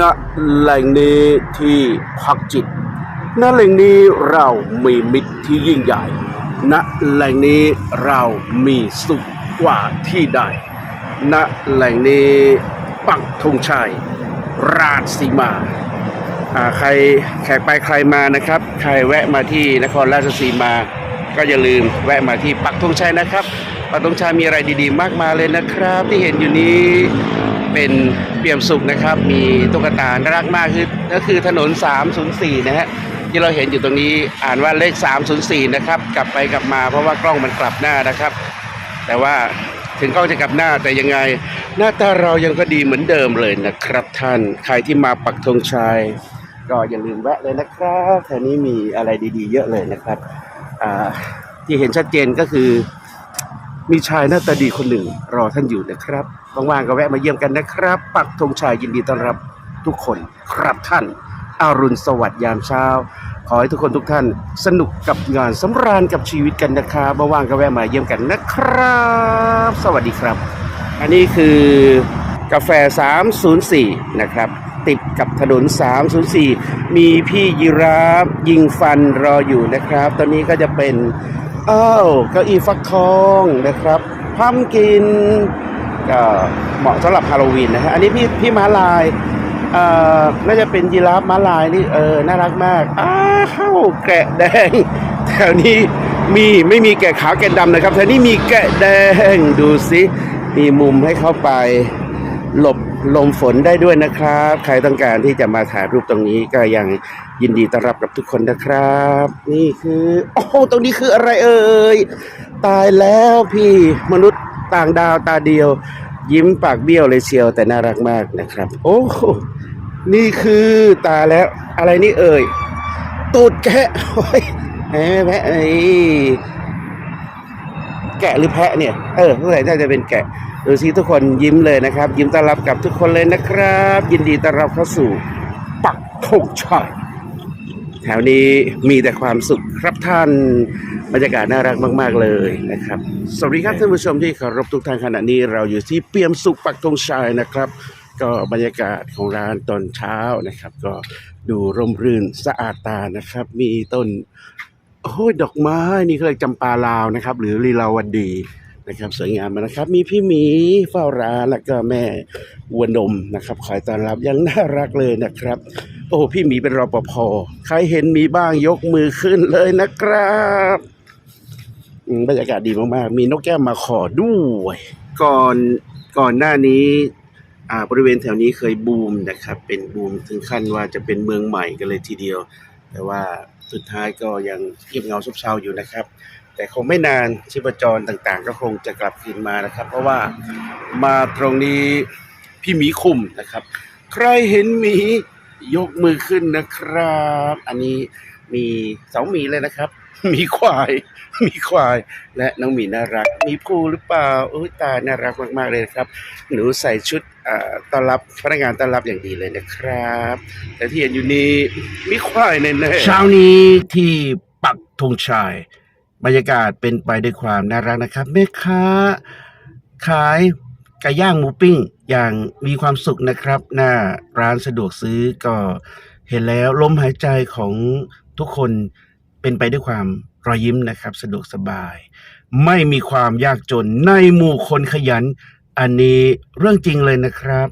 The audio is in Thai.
ณแหล่งนี้ที่พักจิต ณแหล่งนี้เรามีมิตรที่ยิ่งใหญ่ ณแหล่งนี้เรามีสุขกว่าที่ใด ณแหล่งนี้ปักธงชัย ราชสีมาใครแขกไปใครมานะครับ ใครแวะมาที่นครราชสีมา ก็อย่าลืมแวะมาที่ปักธงชัยนะครับปักธงชัยมีอะไรดีๆ มากมายเลยนะครับ ที่เห็นอยู่นี้ เป็นเปี่ยมสุขนะครับ มีตุ๊กตาน่ารักมากคือก็คือถนน 304 นะฮะที่เราเห็นอยู่ตรงนี้อ่านว่าเลข 304 นะครับ กลับไปกลับมาเพราะว่ากล้องมันกลับหน้านะครับ แต่ว่าถึงกล้องจะกลับหน้าแต่ยังไง หน้าตาเรายังก็ดีเหมือนเดิมเลยนะครับท่านใครที่มาปักธงชัยก็อย่าลืมแวะเลยนะครับแถวนี้มีอะไรดีๆ เยอะเลยนะครับที่เห็นชัดเจนก็คือ มีชายหน้าตาดีคนหนึ่งรอท่านอยู่นะครับว่างๆก็แวะมาเยี่ยมกันนะครับ ปักธงชัยยินดีต้อนรับทุกคนครับท่านอารุณสวัสดิ์ยามเช้า ขอให้ทุกคนทุกท่านสนุกกับงานสำราญกับชีวิตกันนะครับว่างๆก็แวะมาเยี่ยมกันนะครับ สวัสดีครับ อันนี้คือกาแฟ 304 นะครับติดกับถนน 304 มีพี่ยีราฟยิงฟันรออยู่นะครับ ตอนนี้ก็จะเป็น อ้าวเก้าอี้ฟักทองนะครับพัมกินก็เหมาะสำหรับฮาโลวีนนะฮะอันนี้พี่พี่ม้าลายเอ่อน่าจะเป็นยีราฟม้าลายนี่เออน่ารักมากอ้าวแกะแดงแถวนี้มีไม่มีแกะขาวแกะดำนะครับแถวนี้มีแกะแดงดูสิมีมุมให้เข้าไป หลบลมฝนได้ด้วยนะครับ ใครต้องการที่จะมาถ่ายรูปตรงนี้ก็ยังยินดีต้อนรับกับทุกคนนะครับ นี่คือ โอ้โหตรงนี้คืออะไรเอ่ยตายแล้วพี่มนุษย์ต่างดาวตาเดียว ยิ้มปากเบี้ยวเลยเชียวแต่น่ารักมากนะครับ โอ้โหนี่คือตายแล้ว อะไรนี่เอ่ยตูดแกะโอ้ยแหมแพะไอ แกะหรือแพะเนี่ย เออสงสัยน่าจะเป็นแกะ ดูสิทุกคนยิ้มเลยนะครับ ยิ้มต้อนรับกับทุกคนเลยนะครับ ยินดีต้อนรับเข้าสู่ปักธงชัยแถวนี้มีแต่ความสุขครับท่านบรรยากาศน่ารักมาก ๆ เลยนะครับ สวัสดีครับท่านผู้ชมที่เคารพทุกท่านขณะนี้เราอยู่ที่เปี่ยมสุขปักธงชัยนะครับ ก็บรรยากาศของร้านตอนเช้านะครับ ก็ดูร่มรื่นสะอาดตานะครับ มีต้น โอ้ยดอกไม้นี่เขาเรียกจำปาลาวนะครับ หรือลีลาวดีนะครับสวยงามมากนะครับ มีพี่หมีเฝ้าร้านแล้วก็แม่วัวนมนะครับคอยต้อนรับยังน่ารักเลยนะครับ โอ้พี่หมีเป็นรปภใครเห็นมีบ้างยกมือขึ้นเลยนะครับบรรยากาศดีมากๆ มีนกแก้วมาขอด้วย ก่อนก่อนหน้านี้อ่าบริเวณแถวนี้เคยบูมนะครับ เป็นบูมถึงขั้นว่าจะเป็นเมืองใหม่กันเลยทีเดียว แต่ว่า สุดท้ายก็ยังเงียบเงาซบเซาอยู่นะครับ แต่คงไม่นานชีพจรต่างๆ ก็คงจะกลับคืนมานะครับ เพราะว่ามาตรงนี้พี่หมีคุมนะครับ ใครเห็นหมียกมือขึ้นนะครับ อันนี้มีสองหมีเลยนะครับ มีควาย มีควาย และน้องหมีน่ารัก มีภูหรือเปล่าโอ้ยตาน่ารักมากๆเลยครับ หนูใส่ชุดต้อนรับพนักงานต้อนรับอย่างดีเลยนะครับ แต่ที่เห็นอยู่นี้มีควายแน่ๆเช้านี้ที่ปักธงชัยบรรยากาศเป็นไปด้วยความน่ารักนะครับแม่ค้าขายไก่ย่างหมูปิ้งอย่างมีความสุขนะครับ หน้าร้านสะดวกซื้อก็เห็นแล้วลมหายใจของทุกคน เป็นไปด้วยความรอยยิ้มนะครับ สะดวกสบาย ไม่มีความยากจนในหมู่คนขยัน อันนี้เรื่องจริงเลยนะครับ